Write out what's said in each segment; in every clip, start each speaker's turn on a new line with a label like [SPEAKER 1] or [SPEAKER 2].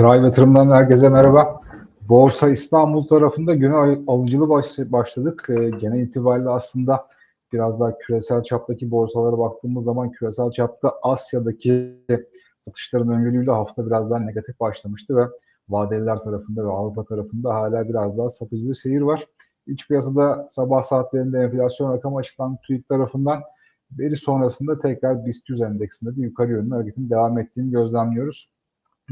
[SPEAKER 1] Tray Yatırım'dan herkese merhaba. Borsa İstanbul tarafında güne alıcılı başladık. E, genel itibariyle aslında biraz daha küresel çaptaki borsalara baktığımız zaman küresel çapta Asya'daki satışların öncülüğüyle hafta biraz daha negatif başlamıştı ve vadeliler tarafında ve Avrupa tarafında hala biraz daha satıcı seyir var. İç piyasada sabah saatlerinde enflasyon rakamı açıklandı TÜİK tarafından. Veri sonrasında tekrar BIST 100 endeksinde de yukarı yönlü hareketin devam ettiğini gözlemliyoruz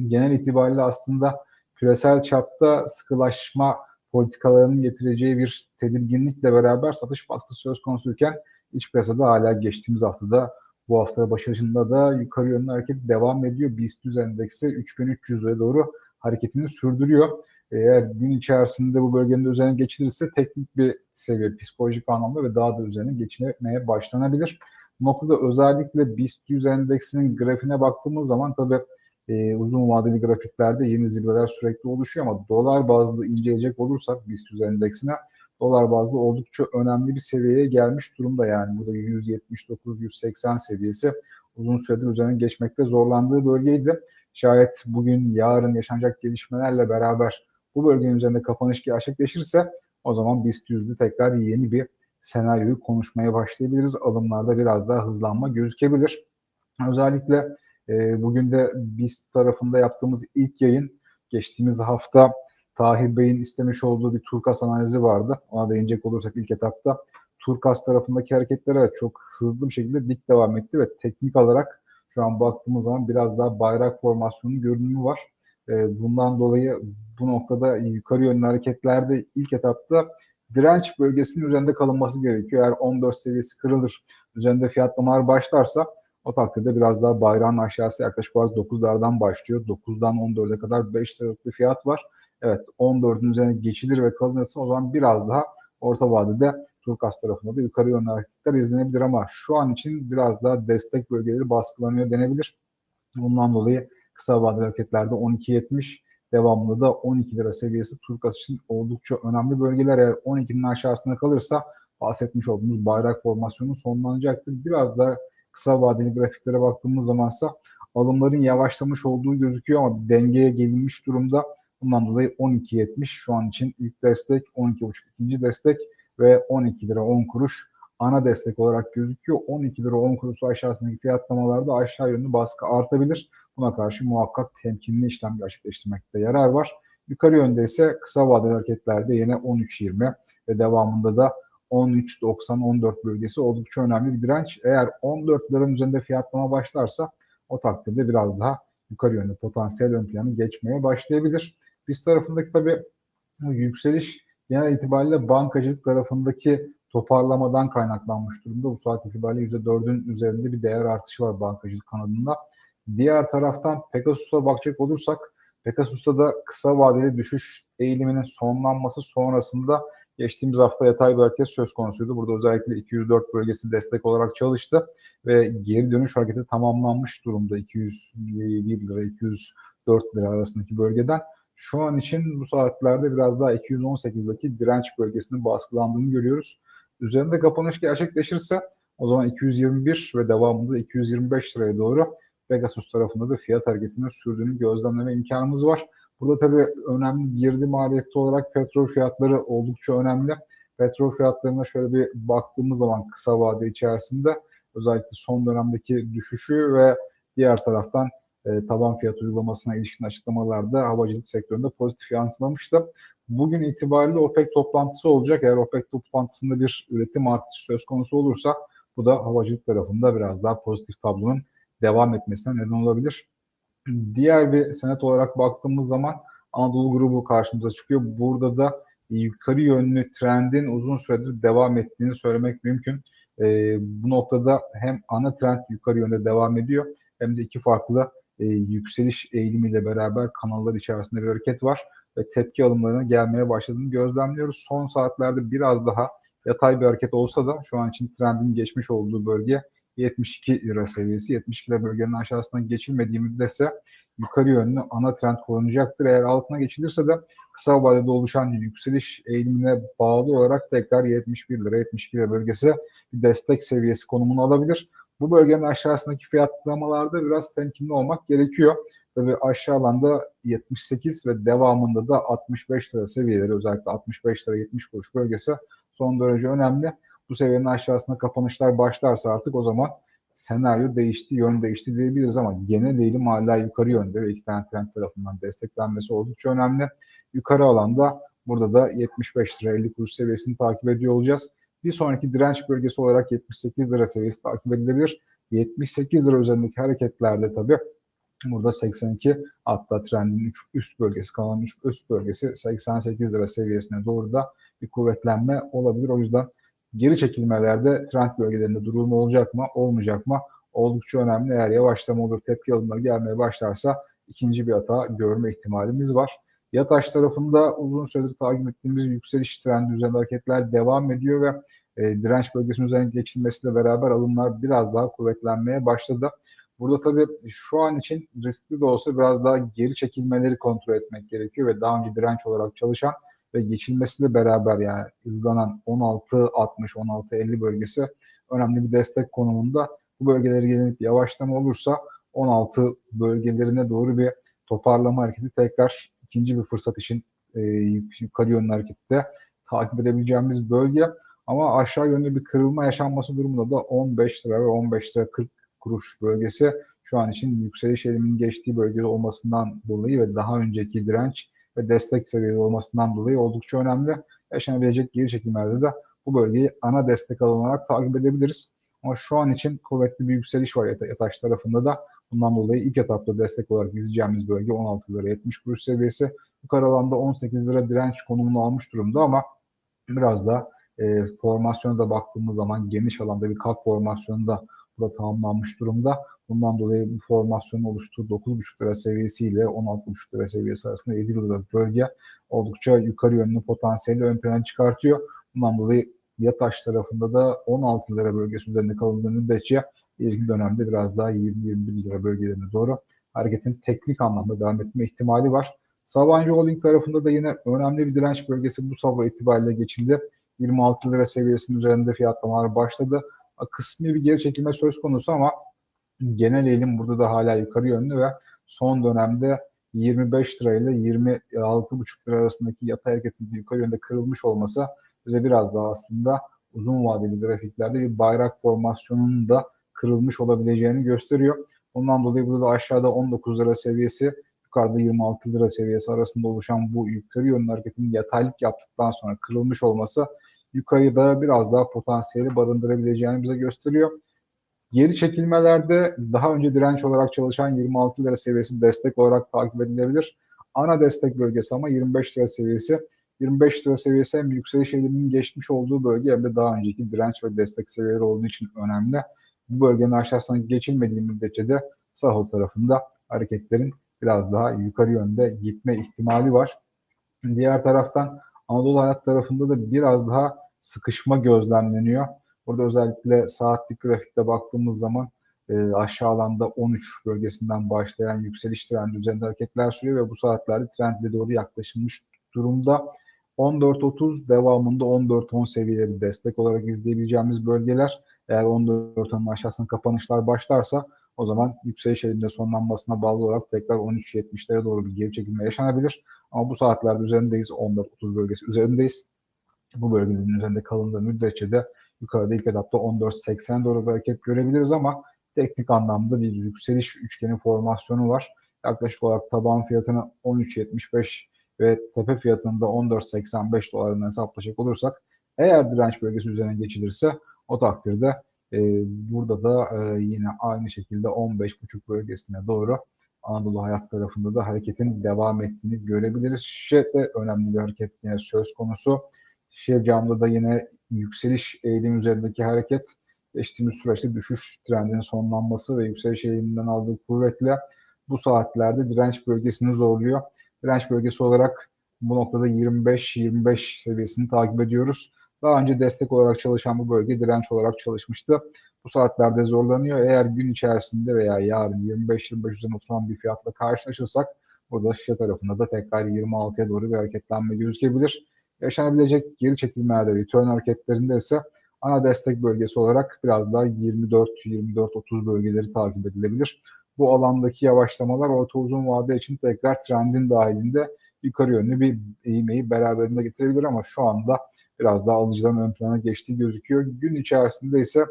[SPEAKER 1] genel itibariyle aslında küresel çapta sıkılaşma politikalarının getireceği bir tedirginlikle beraber satış baskısı söz konusuyken iç piyasada hala geçtiğimiz haftada bu hafta başarısında da yukarı yönlü hareket devam ediyor. BIST 100 endeksi 3300'e doğru hareketini sürdürüyor. Eğer gün içerisinde bu bölgenin üzerine geçilirse teknik bir seviye psikolojik anlamda ve daha da üzerine geçilmeye başlanabilir. Bu noktada özellikle BIST 100 endeksinin grafiğine baktığımız zaman tabii e, uzun vadeli grafiklerde yeni zirveler sürekli oluşuyor ama dolar bazlı inceleyecek olursak BIST endeksine dolar bazlı oldukça önemli bir seviyeye gelmiş durumda yani burada 179-180 seviyesi uzun süredir üzerine geçmekte zorlandığı bölgeydi. Şayet bugün yarın yaşanacak gelişmelerle beraber bu bölgenin üzerinde kapanış gerçekleşirse o zaman BIST yüzde tekrar yeni bir senaryoyu konuşmaya başlayabiliriz. Alımlarda biraz daha hızlanma gözükebilir. Özellikle e, bugün de biz tarafında yaptığımız ilk yayın geçtiğimiz hafta Tahir Bey'in istemiş olduğu bir Turkas analizi vardı. Ona değinecek olursak ilk etapta Turkas tarafındaki hareketler evet çok hızlı bir şekilde dik devam etti ve teknik olarak şu an baktığımız zaman biraz daha bayrak formasyonu görünümü var. E, bundan dolayı bu noktada yukarı yönlü hareketlerde ilk etapta direnç bölgesinin üzerinde kalınması gerekiyor. Eğer 14 seviyesi kırılır, üzerinde fiyatlamalar başlarsa o takdirde biraz daha bayrağın aşağısı yaklaşık olarak 9'lardan başlıyor. 9'dan 14'e kadar 5 liralık bir fiyat var. Evet 14'ün üzerine geçilir ve kalınırsa o zaman biraz daha orta vadede Turkas tarafında da yukarı yönlü hareketler izlenebilir ama şu an için biraz daha destek bölgeleri baskılanıyor denebilir. Bundan dolayı kısa vadeli hareketlerde 12.70 devamlı da 12 lira seviyesi Turkas için oldukça önemli bölgeler. Eğer 12'nin aşağısına kalırsa bahsetmiş olduğumuz bayrak formasyonu sonlanacaktır. Biraz da kısa vadeli grafiklere baktığımız zamansa alımların yavaşlamış olduğu gözüküyor ama dengeye gelinmiş durumda. Bundan dolayı 12.70 şu an için ilk destek, 12.5 ikinci destek ve 12 lira 10 kuruş ana destek olarak gözüküyor. 12 lira 10 kuruş aşağısındaki fiyatlamalarda aşağı yönlü baskı artabilir. Buna karşı muhakkak temkinli işlem gerçekleştirmekte yarar var. Yukarı yönde ise kısa vadeli hareketlerde yine 13.20 ve devamında da 13.90-14 bölgesi oldukça önemli bir direnç. Eğer 14 liranın üzerinde fiyatlama başlarsa o takdirde biraz daha yukarı yönlü potansiyel ön planı geçmeye başlayabilir. Biz tarafındaki tabii yükseliş genel itibariyle bankacılık tarafındaki toparlamadan kaynaklanmış durumda. Bu saat itibariyle %4'ün üzerinde bir değer artışı var bankacılık kanadında. Diğer taraftan Pegasus'a bakacak olursak Pegasus'ta da kısa vadeli düşüş eğiliminin sonlanması sonrasında Geçtiğimiz hafta yatay bir söz konusuydu. Burada özellikle 204 bölgesi destek olarak çalıştı ve geri dönüş hareketi tamamlanmış durumda 201 lira 204 lira arasındaki bölgeden. Şu an için bu saatlerde biraz daha 218'deki direnç bölgesinin baskılandığını görüyoruz. Üzerinde kapanış gerçekleşirse o zaman 221 ve devamında 225 liraya doğru Pegasus tarafında da fiyat hareketinin sürdüğünü gözlemleme imkanımız var. Burada tabii önemli girdi maliyeti olarak petrol fiyatları oldukça önemli. Petrol fiyatlarına şöyle bir baktığımız zaman kısa vade içerisinde özellikle son dönemdeki düşüşü ve diğer taraftan e, taban fiyat uygulamasına ilişkin açıklamalarda havacılık sektöründe pozitif yansılamıştı. Bugün itibariyle OPEC toplantısı olacak. Eğer OPEC toplantısında bir üretim artışı söz konusu olursa bu da havacılık tarafında biraz daha pozitif tablonun devam etmesine neden olabilir. Diğer bir senet olarak baktığımız zaman Anadolu grubu karşımıza çıkıyor. Burada da yukarı yönlü trendin uzun süredir devam ettiğini söylemek mümkün. E, bu noktada hem ana trend yukarı yönde devam ediyor hem de iki farklı e, yükseliş eğilimiyle beraber kanallar içerisinde bir hareket var ve tepki alımlarına gelmeye başladığını gözlemliyoruz. Son saatlerde biraz daha yatay bir hareket olsa da şu an için trendin geçmiş olduğu bölge 72 lira seviyesi. 72 lira bölgenin aşağısına geçilmediği müddetçe yukarı yönlü ana trend korunacaktır. Eğer altına geçilirse de kısa vadede oluşan yükseliş eğilimine bağlı olarak tekrar 71 lira, 72 lira bölgesi bir destek seviyesi konumunu alabilir. Bu bölgenin aşağısındaki fiyatlamalarda biraz temkinli olmak gerekiyor. Tabii aşağı alanda 78 ve devamında da 65 lira seviyeleri özellikle 65 lira 70 kuruş bölgesi son derece önemli. Bu seviyenin aşağısında kapanışlar başlarsa artık o zaman senaryo değişti, yön değişti diyebiliriz ama genel eğilim hala yukarı yönde ve iki tane trend tarafından desteklenmesi oldukça önemli. Yukarı alanda burada da 75 lira 50 kuruş seviyesini takip ediyor olacağız. Bir sonraki direnç bölgesi olarak 78 lira seviyesi takip edilebilir. 78 lira üzerindeki hareketlerde tabii burada 82 hatta trendin üst bölgesi kalan üst bölgesi 88 lira seviyesine doğru da bir kuvvetlenme olabilir. O yüzden geri çekilmelerde trend bölgelerinde durulma olacak mı olmayacak mı oldukça önemli. Eğer yavaşlama olur tepki alımları gelmeye başlarsa ikinci bir hata görme ihtimalimiz var. Yataş tarafında uzun süredir takip ettiğimiz yükseliş trendi üzerinde hareketler devam ediyor ve e, direnç bölgesinin üzerine geçilmesiyle beraber alımlar biraz daha kuvvetlenmeye başladı. Burada tabii şu an için riskli de olsa biraz daha geri çekilmeleri kontrol etmek gerekiyor ve daha önce direnç olarak çalışan ve geçilmesiyle beraber yani hızlanan 16-60-16-50 bölgesi önemli bir destek konumunda. Bu bölgeleri gelinip yavaşlama olursa 16 bölgelerine doğru bir toparlama hareketi tekrar ikinci bir fırsat için e, yukarı yönlü harekette takip edebileceğimiz bölge. Ama aşağı yönlü bir kırılma yaşanması durumunda da 15 lira ve 15 lira 40 kuruş bölgesi şu an için yükseliş eğiliminin geçtiği bölgede olmasından dolayı ve daha önceki direnç ve destek seviyesi olmasından dolayı oldukça önemli. Yaşanabilecek geri çekimlerde de bu bölgeyi ana destek alan olarak takip edebiliriz. Ama şu an için kuvvetli bir yükseliş var yataş tarafında da. Bundan dolayı ilk etapta destek olarak izleyeceğimiz bölge 16 lira 70 kuruş seviyesi. Yukarı alanda 18 lira direnç konumunu almış durumda ama biraz da e, formasyona da baktığımız zaman geniş alanda bir kalk formasyonu da burada tamamlanmış durumda. Bundan dolayı bu formasyonun oluştuğu 9,5 lira seviyesiyle 16,5 lira seviyesi arasında 7 liralık bölge oldukça yukarı yönlü potansiyeli ön plana çıkartıyor. Bundan dolayı Yataş tarafında da 16 lira bölgesi üzerinde kalındığı müddetçe ilgili dönemde biraz daha 20-21 lira bölgelerine doğru hareketin teknik anlamda devam etme ihtimali var. Sabancı Holding tarafında da yine önemli bir direnç bölgesi bu sabah itibariyle geçildi. 26 lira seviyesinin üzerinde fiyatlamalar başladı. Kısmi bir geri çekilme söz konusu ama genel eğilim burada da hala yukarı yönlü ve son dönemde 25 lira ile 26,5 lira arasındaki yatay hareketin yukarı yönde kırılmış olması bize biraz daha aslında uzun vadeli grafiklerde bir bayrak formasyonunun da kırılmış olabileceğini gösteriyor. Ondan dolayı burada da aşağıda 19 lira seviyesi, yukarıda 26 lira seviyesi arasında oluşan bu yukarı yönlü hareketin yataylık yaptıktan sonra kırılmış olması yukarıda biraz daha potansiyeli barındırabileceğini bize gösteriyor. Geri çekilmelerde daha önce direnç olarak çalışan 26 lira seviyesi destek olarak takip edilebilir. Ana destek bölgesi ama 25 lira seviyesi. 25 lira seviyesi hem yükseliş eğiliminin geçmiş olduğu bölge hem de daha önceki direnç ve destek seviyeleri olduğu için önemli. Bu bölgenin aşağısına geçilmediği müddetçe de sahil tarafında hareketlerin biraz daha yukarı yönde gitme ihtimali var. Diğer taraftan Anadolu Hayat tarafında da biraz daha sıkışma gözlemleniyor. Burada özellikle saatlik grafikte baktığımız zaman e, aşağı alanda 13 bölgesinden başlayan yükseliş trendi üzerinde hareketler sürüyor ve bu saatlerde trendle doğru yaklaşılmış durumda. 14.30 devamında 14.10 seviyeleri destek olarak izleyebileceğimiz bölgeler. Eğer 14.10'un aşağısına kapanışlar başlarsa o zaman yükseliş eğilimde sonlanmasına bağlı olarak tekrar 13.70'lere doğru bir geri çekilme yaşanabilir. Ama bu saatlerde üzerindeyiz. 14.30 bölgesi üzerindeyiz. Bu bölgenin üzerinde kalındığı müddetçe de yukarıda ilk etapta 14.80 doğru bir hareket görebiliriz ama teknik anlamda bir yükseliş üçgeni formasyonu var. Yaklaşık olarak taban fiyatını 13.75 ve tepe fiyatını da 14.85 dolarından hesaplayacak olursak eğer direnç bölgesi üzerine geçilirse o takdirde e, burada da e, yine aynı şekilde 15.5 bölgesine doğru Anadolu Hayat tarafında da hareketin devam ettiğini görebiliriz. Şişe'de önemli bir hareket yine söz konusu. Şişe camda da yine yükseliş eğilim üzerindeki hareket geçtiğimiz süreçte düşüş trendinin sonlanması ve yükseliş eğiliminden aldığı kuvvetle bu saatlerde direnç bölgesini zorluyor. Direnç bölgesi olarak bu noktada 25-25 seviyesini takip ediyoruz. Daha önce destek olarak çalışan bu bölge direnç olarak çalışmıştı. Bu saatlerde zorlanıyor. Eğer gün içerisinde veya yarın 25-25 üzerine oturan bir fiyatla karşılaşırsak burada şişe tarafında da tekrar 26'ya doğru bir hareketlenme gözükebilir. Yaşanabilecek geri çekilmelerde, return hareketlerinde ise ana destek bölgesi olarak biraz daha 24-24-30 bölgeleri takip edilebilir. bu alandaki yavaşlamalar orta uzun vade için tekrar trendin dahilinde yukarı yönlü bir eğmeyi beraberinde getirebilir ama şu anda biraz daha alıcıların ön plana geçtiği gözüküyor. Gün içerisinde ise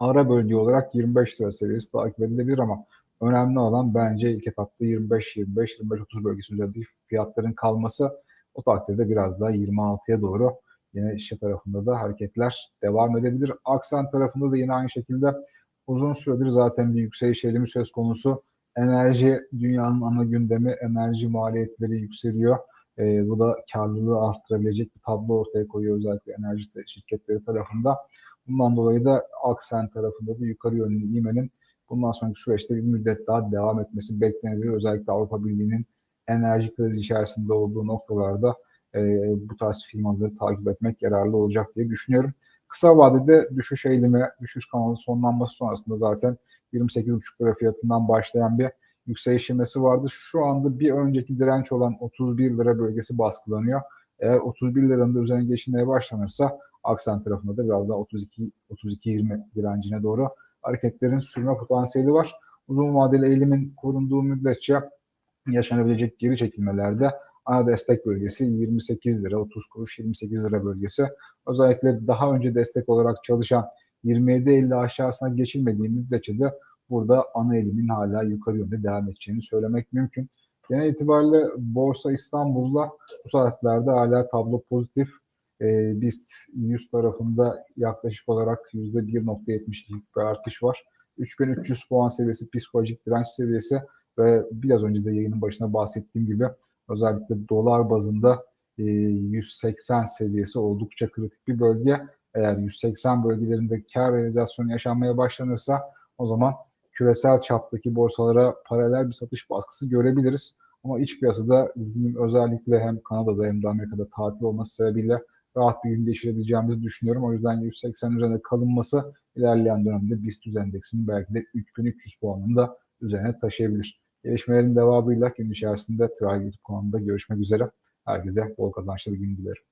[SPEAKER 1] ara bölge olarak 25 lira seviyesi takip edilebilir ama önemli olan bence ilk etapta 25-25-25-30 bölgesi üzerinde fiyatların kalması. O takdirde biraz daha 26'ya doğru yine işe tarafında da hareketler devam edebilir. Aksan tarafında da yine aynı şekilde uzun süredir zaten bir yükseliş eğilimi söz konusu. Enerji dünyanın ana gündemi, enerji maliyetleri yükseliyor. E, bu da karlılığı arttırabilecek bir tablo ortaya koyuyor özellikle enerji şirketleri tarafında. Bundan dolayı da Aksen tarafında da yukarı yönlü iğmenin bundan sonraki süreçte bir müddet daha devam etmesi beklenebilir. Özellikle Avrupa Birliği'nin enerji krizi içerisinde olduğu noktalarda e, bu tarz firmaları takip etmek yararlı olacak diye düşünüyorum. Kısa vadede düşüş eğilimi, düşüş kanalı sonlanması sonrasında zaten 28,5 lira fiyatından başlayan bir yükseliş ivmesi vardı. Şu anda bir önceki direnç olan 31 lira bölgesi baskılanıyor. Eğer 31 liranın da üzerine geçilmeye başlanırsa Aksan tarafında da biraz daha 32 32 20 direncine doğru hareketlerin sürme potansiyeli var. Uzun vadeli eğilimin korunduğu müddetçe yaşanabilecek geri çekilmelerde ana destek bölgesi 28 lira 30 kuruş 28 lira bölgesi. Özellikle daha önce destek olarak çalışan 27.50 aşağısına geçilmediği müddetçe de burada ana eğilimin hala yukarı yönde devam edeceğini söylemek mümkün. Genel itibariyle Borsa İstanbul'da bu saatlerde hala tablo pozitif. E, BIST 100 tarafında yaklaşık olarak %1.72 bir artış var. 3300 puan seviyesi psikolojik direnç seviyesi ve biraz önce de yayının başında bahsettiğim gibi özellikle dolar bazında e, 180 seviyesi oldukça kritik bir bölge. Eğer 180 bölgelerinde kar realizasyonu yaşanmaya başlanırsa o zaman küresel çaptaki borsalara paralel bir satış baskısı görebiliriz. Ama iç piyasada özellikle hem Kanada'da hem de Amerika'da tatil olması sebebiyle rahat bir gün geçirebileceğimizi düşünüyorum. O yüzden 180 üzerinde kalınması ilerleyen dönemde BIST endeksinin belki de 3300 puanını da üzerine taşıyabilir. Gelişmelerin devamıyla gün içerisinde Tray YouTube görüşmek üzere. Herkese bol kazançlı bir gün dilerim.